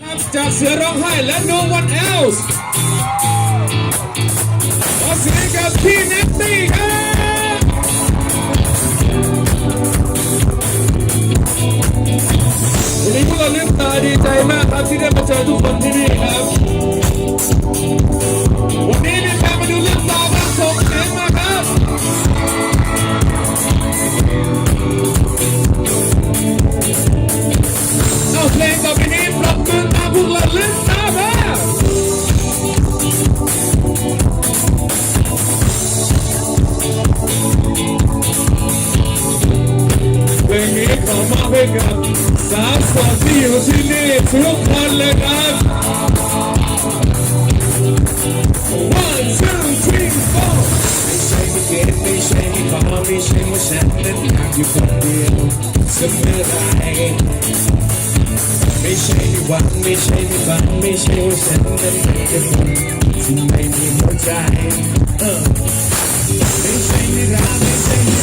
ครับจากเสือร้องไห้และ no one else ขอเสียงกับพี่เนตตี้ครับ นี้ขอมอบให้กับสาวโสดที่อยู่ที่นี่ทุกคนเลยครับ One, two, three, four ไม่ใช่ไม่เก็ตไม่ใช่ไม่ขอไม่ใช่ว่าฉันนั้นอยากอยู่คนเดียวเสมอไรไม่ใช่ไม่หวังไม่ใช่ไม่ฝันไม่ใช่ว่าฉันนั้นเป็นแค่คนที่ไม่มีหัวใจ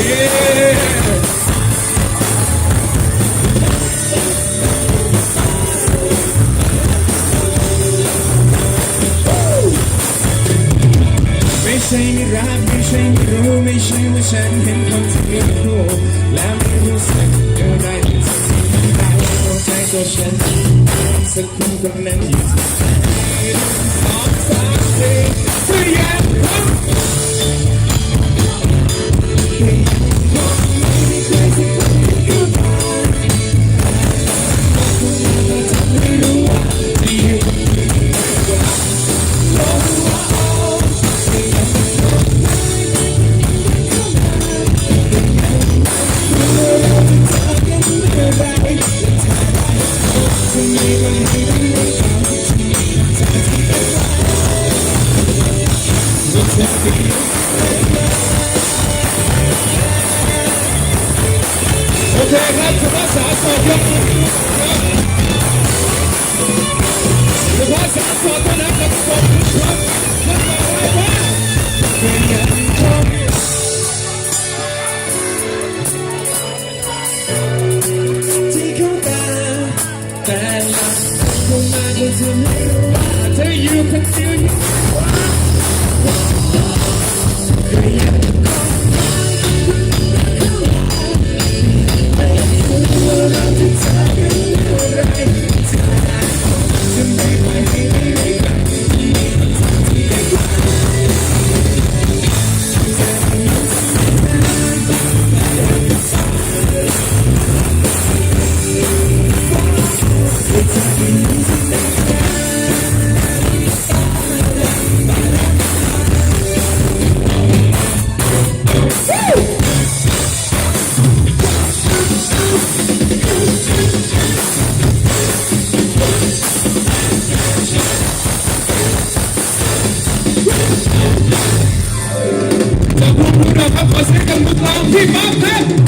ไม่ใช่ไม่รักไม่ใช่ไม่รู้ไม่ใช่ว่าฉันเห็นคนที่มีคู่แล้วไม่รู้สึกอะไรสักทีแต่หัวใจตัวฉันสักคนคนนั้นอยู่ お互いください。you continue. What? What? What? Let's get them good round. Keep up there.